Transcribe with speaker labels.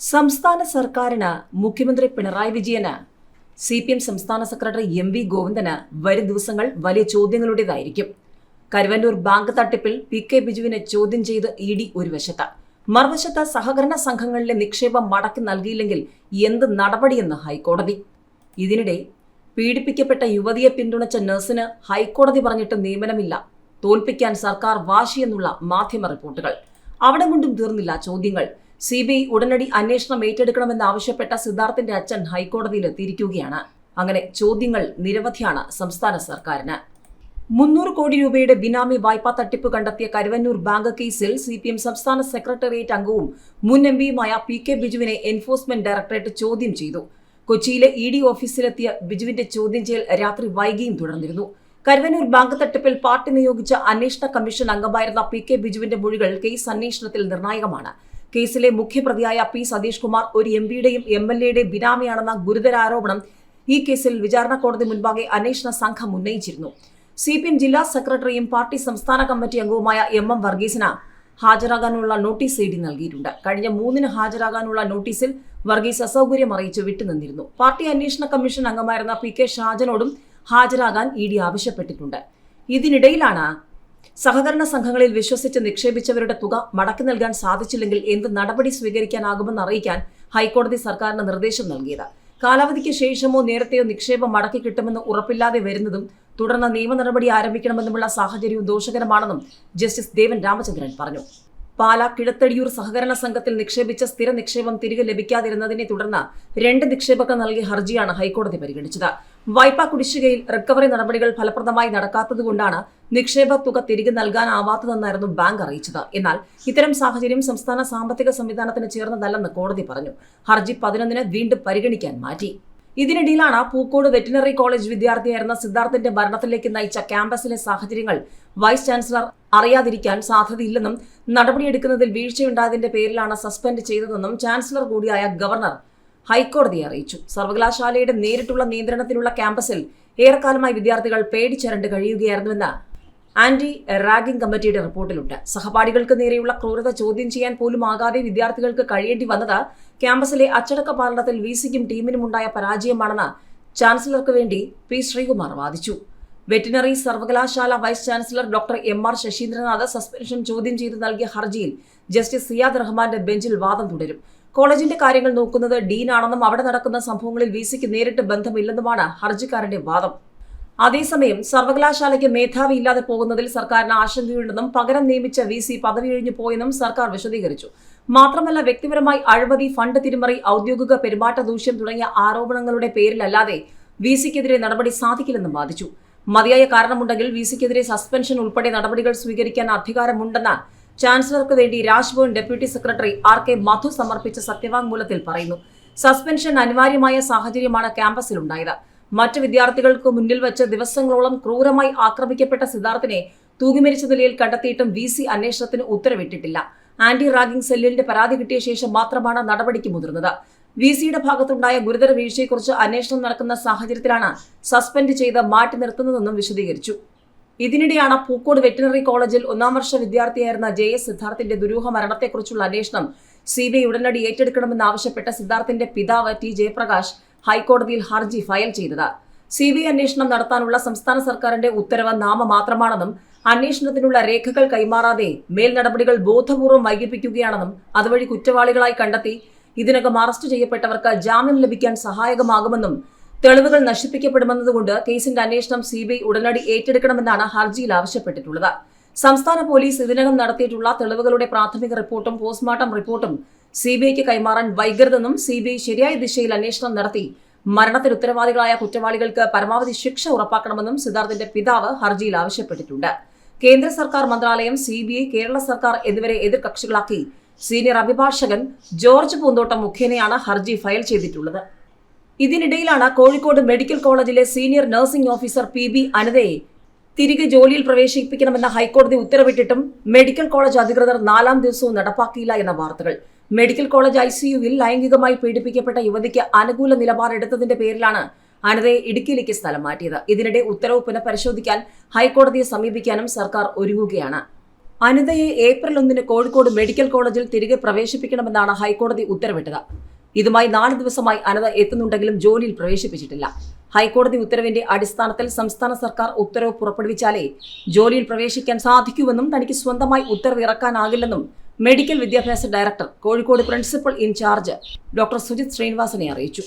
Speaker 1: സംസ്ഥാന സർക്കാരിന് മുഖ്യമന്ത്രി പിണറായി വിജയന് സി പി എം സംസ്ഥാന സെക്രട്ടറി എം വി ഗോവിന്ദന് വരും ദിവസങ്ങൾ വലിയ ചോദ്യങ്ങളുടേതായിരിക്കും. കരുവന്നൂർ ബാങ്ക് തട്ടിപ്പിൽ പി കെ ബിജുവിനെ ചോദ്യം ചെയ്ത് ഇ ഡി ഒരു വശത്ത്. മറുവശത്ത് സഹകരണ സംഘങ്ങളിലെ നിക്ഷേപം മടക്കി നൽകിയില്ലെങ്കിൽ എന്ത് നടപടിയെന്ന് ഹൈക്കോടതി? ഇതിനിടെ പീഡിപ്പിക്കപ്പെട്ട യുവതിയെ പിന്തുണച്ച നഴ്സിന് ഹൈക്കോടതി പറഞ്ഞിട്ട് നിയമനമില്ല. തോൽപ്പിക്കാൻ സർക്കാർ വാശിയെന്നുള്ള മാധ്യമ റിപ്പോർട്ടുകൾ. അവിടെ കൊണ്ടും തീർന്നില്ല ചോദ്യങ്ങൾ. സി ബി ഐ ഉടനടി അന്വേഷണം ഏറ്റെടുക്കണമെന്നാവശ്യപ്പെട്ട സിദ്ധാർത്ഥിന്റെ അച്ഛൻ ഹൈക്കോടതിയിൽ എത്തിയിരിക്കുകയാണ് അങ്ങനെ ചോദ്യങ്ങൾ നിരവധിയാണ് സംസ്ഥാന സർക്കാരിന്. മുന്നൂറ് കോടി രൂപയുടെ ബിനാമി വായ്പാ തട്ടിപ്പ് കണ്ടെത്തിയ കരുവന്നൂർ ബാങ്ക് കേസിൽ സി പി എം സംസ്ഥാന സെക്രട്ടേറിയറ്റ് അംഗവും മുൻ എം പിയുമായ പി കെ ബിജുവിനെ എൻഫോഴ്സ്മെന്റ് ഡയറക്ടറേറ്റ് ചോദ്യം ചെയ്തു. കൊച്ചിയിലെ ഇ ഡി ഓഫീസിലെത്തിയ ബിജുവിന്റെ ചോദ്യം ചെയ്യൽ രാത്രി വൈകിയും തുടർന്നിരുന്നു. കരുവന്നൂർ ബാങ്ക് തട്ടിപ്പിൽ പാർട്ടി നിയോഗിച്ച അന്വേഷണ കമ്മീഷൻ അംഗമായിരുന്ന പി കെ ബിജുവിന്റെ മൊഴികൾ കേസ് അന്വേഷണത്തിൽ നിർണായകമാണ്. കേസിലെ മുഖ്യപ്രതിയായ പി സതീഷ് കുമാർ ഒരു എം പിയുടെയും എം എൽ എയുടെയും ബിനാമിയാണെന്ന ഗുരുതര ആരോപണം ഈ കേസിൽ വിചാരണ കോടതി മുൻപാകെ അന്വേഷണ സംഘം ഉന്നയിച്ചിരുന്നു. സി പി എം ജില്ലാ സെക്രട്ടറിയും പാർട്ടി സംസ്ഥാന കമ്മിറ്റി അംഗവുമായ എം എം വർഗീസിന് ഹാജരാകാനുള്ള നോട്ടീസ് ഇടി നൽകിയിട്ടുണ്ട്. കഴിഞ്ഞ മൂന്നിന് ഹാജരാകാനുള്ള നോട്ടീസിൽ വർഗീസ് അസൗകര്യം അറിയിച്ച് വിട്ടുനിന്നിരുന്നു. പാർട്ടി അന്വേഷണ കമ്മീഷൻ അംഗമായിരുന്ന പി കെ ഷാജനോടും ഹാജരാകാൻ ഇ ഡി ആവശ്യപ്പെട്ടിട്ടുണ്ട്. ഇതിനിടയിലാണ് സഹകരണ സംഘങ്ങളിൽ വിശ്വസിച്ച് നിക്ഷേപിച്ചവരുടെ തുക മടക്കി നൽകാൻ സാധിച്ചില്ലെങ്കിൽ എന്ത് നടപടി സ്വീകരിക്കാനാകുമെന്ന് അറിയിക്കാൻ ഹൈക്കോടതി സർക്കാരിന് നിർദ്ദേശം നൽകിയത്. കാലാവധിക്ക് ശേഷമോ നേരത്തെയോ നിക്ഷേപം മടക്കി കിട്ടുമെന്ന് ഉറപ്പില്ലാതെ വരുന്നതും തുടർന്ന് നിയമ നടപടി ആരംഭിക്കണമെന്നുമുള്ള സാഹചര്യവും ദോഷകരമാണെന്നും ജസ്റ്റിസ് ദേവൻ രാമചന്ദ്രൻ പറഞ്ഞു. പാല കിഴത്തടിയൂർ സഹകരണ സംഘത്തിൽ നിക്ഷേപിച്ച സ്ഥിര നിക്ഷേപം തിരികെ ലഭിക്കാതിരുന്നതിനെ തുടർന്ന് രണ്ട് നിക്ഷേപകർ നൽകിയ ഹർജിയാണ് ഹൈക്കോടതി പരിഗണിച്ചത്. വായ്പാ കുടിശ്ശികയിൽ റിക്കവറി നടപടികൾ ഫലപ്രദമായി നടക്കാത്തതുകൊണ്ടാണ് നിക്ഷേപ തുക തിരികെ നൽകാനാവാത്തതെന്നായിരുന്നു ബാങ്ക് അറിയിച്ചത്. എന്നാൽ ഇത്തരം സാഹചര്യം സംസ്ഥാന സാമ്പത്തിക സംവിധാനത്തിന് ചേർന്നതല്ലെന്ന് കോടതി പറഞ്ഞു. ഹർജി പതിനൊന്നിന് വീണ്ടും പരിഗണിക്കാൻ മാറ്റി. ഇതിനിടയിലാണ് പൂക്കോട് വെറ്റിനറി കോളേജ് വിദ്യാർത്ഥിയായിരുന്ന സിദ്ധാർത്ഥിന്റെ മരണത്തിലേക്ക് നയിച്ച ക്യാമ്പസിലെ സാഹചര്യങ്ങൾ വൈസ് ചാൻസലർ അറിയാതിരിക്കാൻ സാധ്യതയില്ലെന്നും നടപടിയെടുക്കുന്നതിൽ വീഴ്ചയുണ്ടായതിന്റെ പേരിലാണ് സസ്പെൻഡ് ചെയ്തതെന്നും ചാൻസലർ കൂടിയായ ഗവർണർ ഹൈക്കോടതിയെ അറിയിച്ചു. സർവകലാശാലയുടെ നേരിട്ടുള്ള നിയന്ത്രണത്തിലുള്ള ക്യാമ്പസിൽ ഏറെക്കാലമായി വിദ്യാർത്ഥികൾ പേടിച്ചരണ്ട് കഴിയുകയായിരുന്നുവെന്ന് ആന്റി റാഗിംഗ് കമ്മിറ്റിയുടെ റിപ്പോർട്ടിലുണ്ട്. സഹപാഠികൾക്ക് നേരെയുള്ള ക്രൂരത ചോദ്യം ചെയ്യാൻ പോലും ആകാതെ വിദ്യാർത്ഥികൾക്ക് കഴിയേണ്ടി വന്നത് ക്യാമ്പസിലെ അച്ചടക്ക പാലനത്തിൽ വി സിക്കും ടീമിനും ഉണ്ടായ പരാജയമാണെന്ന് ചാൻസലർക്ക് വേണ്ടി പി ശ്രീകുമാർ വാദിച്ചു. വെറ്റിനറി സർവകലാശാല vice chancellor doctor M R Sasindranath suspension ചോദ്യം ചെയ്ത് നൽകിയ ഹർജിയിൽ ജസ്റ്റിസ് സിയാദ് റഹ്മാന്റെ ബെഞ്ചിൽ വാദം തുടരും. കോളേജിന്റെ കാര്യങ്ങൾ നോക്കുന്നത് ഡീനാണെന്നും അവിടെ നടക്കുന്ന സംഭവങ്ങളിൽ വിസിക്ക് നേരിട്ട് ബന്ധമില്ലെന്നുമാണ് ഹർജിക്കാരന്റെ വാദം. അതേസമയം സർവകലാശാലയ്ക്ക് മേധാവി ഇല്ലാതെ പോകുന്നതിൽ സർക്കാരിന് ആശങ്കയുണ്ടെന്നും പകരം നിയമിച്ച വി സി പദവിയൊഴിഞ്ഞു പോയെന്നും സർക്കാർ വിശദീകരിച്ചു. മാത്രമല്ല വ്യക്തിപരമായി അഴിമതി ഫണ്ട് തിരിമറി ഔദ്യോഗിക പെരുമാറ്റ ദൂഷ്യം തുടങ്ങിയ ആരോപണങ്ങളുടെ പേരിലല്ലാതെ വി സിക്കെതിരെ നടപടി സാധിക്കില്ലെന്നും വാദിച്ചു. മതിയായ കാരണമുണ്ടെങ്കിൽ വി സിക്കെതിരെ സസ്പെൻഷൻ ഉൾപ്പെടെ നടപടികൾ സ്വീകരിക്കാൻ അധികാരമുണ്ടെന്ന് ചാൻസലർക്ക് വേണ്ടി Raj Bhavan deputy secretary R K Madhu സമർപ്പിച്ച സത്യവാങ്മൂലത്തിൽ പറയുന്നു. സസ്പെൻഷൻ അനിവാര്യമായ സാഹചര്യമാണ് ക്യാമ്പസിലുണ്ടായത്. മറ്റ് വിദ്യാർത്ഥികൾക്ക് മുന്നിൽ വെച്ച് ദിവസങ്ങളോളം ക്രൂരമായി ആക്രമിക്കപ്പെട്ട സിദ്ധാർത്ഥിനെ തൂങ്ങിമരിച്ച നിലയിൽ കണ്ടെത്തിയിട്ടും വി സി അന്വേഷണത്തിന് ഉത്തരവിട്ടിട്ടില്ല. ആന്റി റാഗിംഗ് സെല്ലിന്റെ പരാതി കിട്ടിയ ശേഷം മാത്രമാണ് നടപടിക്ക് മുതിർന്നത്. വി സിയുടെ ഭാഗത്തുണ്ടായ ഗുരുതര വീഴ്ചയെക്കുറിച്ച് അന്വേഷണം നടക്കുന്ന സാഹചര്യത്തിലാണ് സസ്പെൻഡ് ചെയ്ത് മാറ്റി നിർത്തുന്നതെന്നും വിശദീകരിച്ചു. ഇതിനിടെയാണ് പൂക്കോട് വെറ്റിനറി കോളേജിൽ ഒന്നാം വർഷ വിദ്യാർത്ഥിയായിരുന്ന ജെ എസ് സിദ്ധാർത്ഥിന്റെ ദുരൂഹ മരണത്തെക്കുറിച്ചുള്ള അന്വേഷണം സി ബി ഐ ഉടനടി ഏറ്റെടുക്കണമെന്നാവശ്യപ്പെട്ട സിദ്ധാർത്ഥിന്റെ പിതാവ് ടി ജയപ്രകാശ് ഹൈക്കോടതിയിൽ ഹർജി ഫയൽ ചെയ്തത്. സി ബി ഐ അന്വേഷണം നടത്താനുള്ള സംസ്ഥാന സർക്കാരിന്റെ ഉത്തരവ് നാമമാത്രമാണെന്നും അന്വേഷണത്തിനുള്ള രേഖകൾ കൈമാറാതെ മേൽ നടപടികൾ ബോധപൂർവം വൈകിപ്പിക്കുകയാണെന്നും അതുവഴി കുറ്റവാളികളായി കണ്ടെത്തി ഇതിനകം അറസ്റ്റ് ചെയ്യപ്പെട്ടവർക്ക് ജാമ്യം ലഭിക്കാൻ സഹായകമാകുമെന്നും തെളിവുകൾ നശിപ്പിക്കപ്പെടുമെന്നതുകൊണ്ട് കേസിന്റെ അന്വേഷണം സി ബി ഐ ഉടനടി ഏറ്റെടുക്കണമെന്നാണ് ഹർജിയിൽ ആവശ്യപ്പെട്ടിട്ടുള്ളത്. സംസ്ഥാന പോലീസ് ഇതിനകം നടത്തിയിട്ടുള്ള തെളിവുകളുടെ പ്രാഥമിക റിപ്പോർട്ടും പോസ്റ്റ്മോർട്ടം റിപ്പോർട്ടും സി ബി ഐക്ക് കൈമാറാൻ വൈകരുതെന്നും സി ബി ഐ ശരിയായ ദിശയിൽ അന്വേഷണം നടത്തി മരണത്തിന് ഉത്തരവാദികളായ കുറ്റവാളികൾക്ക് പരമാവധി ശിക്ഷ ഉറപ്പാക്കണമെന്നും സിദ്ധാർത്ഥിന്റെ പിതാവ് ഹർജിയിൽ ആവശ്യപ്പെട്ടിട്ടുണ്ട്. കേന്ദ്ര സർക്കാർ മന്ത്രാലയം സി ബി ഐ കേരള സർക്കാർ എന്നിവരെ എതിർകക്ഷികളാക്കി സീനിയർ അഭിഭാഷകൻ ജോർജ് പൂന്തോട്ടം മുഖേനയാണ് ഹർജി ഫയൽ ചെയ്തിട്ടുള്ളത്. ഇതിനിടയിലാണ് കോഴിക്കോട് മെഡിക്കൽ കോളേജിലെ senior nursing officer P B അനിതയെ തിരികെ ജോലിയിൽ പ്രവേശിപ്പിക്കണമെന്ന ഹൈക്കോടതി ഉത്തരവിട്ടിട്ടും മെഡിക്കൽ കോളേജ് അധികൃതർ നാലാം ദിവസവും നടപ്പാക്കിയില്ല എന്ന വാർത്തകൾ. മെഡിക്കൽ കോളേജ് ഐ സിയുവിൽ ലൈംഗികമായി പീഡിപ്പിക്കപ്പെട്ട യുവതിക്ക് അനുകൂല നിലപാടെടുത്തതിന്റെ പേരിലാണ് അനിതയെ ഇടുക്കിയിലേക്ക് സ്ഥലം മാറ്റിയത്. ഇതിനിടെ ഉത്തരവ് പുനഃപരിശോധിക്കാൻ ഹൈക്കോടതിയെ സമീപിക്കാനും സർക്കാർ ഒരുങ്ങുകയാണ്. അനിതയെ ഏപ്രിൽ ഒന്നിന് കോഴിക്കോട് മെഡിക്കൽ കോളേജിൽ തിരികെ പ്രവേശിപ്പിക്കണമെന്നാണ് ഹൈക്കോടതി ഉത്തരവിട്ടത്. ഇതുമായി നാല് ദിവസമായി അനത എത്തുന്നുണ്ടെങ്കിലും ജോലിയിൽ പ്രവേശിപ്പിച്ചിട്ടില്ല. ഹൈക്കോടതി ഉത്തരവിന്റെ അടിസ്ഥാനത്തിൽ സംസ്ഥാന സർക്കാർ ഉത്തരവ് പുറപ്പെടുവിച്ചാലേ ജോലിയിൽ പ്രവേശിക്കാൻ സാധിക്കൂവെന്നും തനിക്ക് സ്വന്തമായി ഉത്തരവ് ഇറക്കാനാകില്ലെന്നും മെഡിക്കൽ വിദ്യാഭ്യാസ director Kozhikode principal in charge doctor Sujith ശ്രീനിവാസനെ അറിയിച്ചു.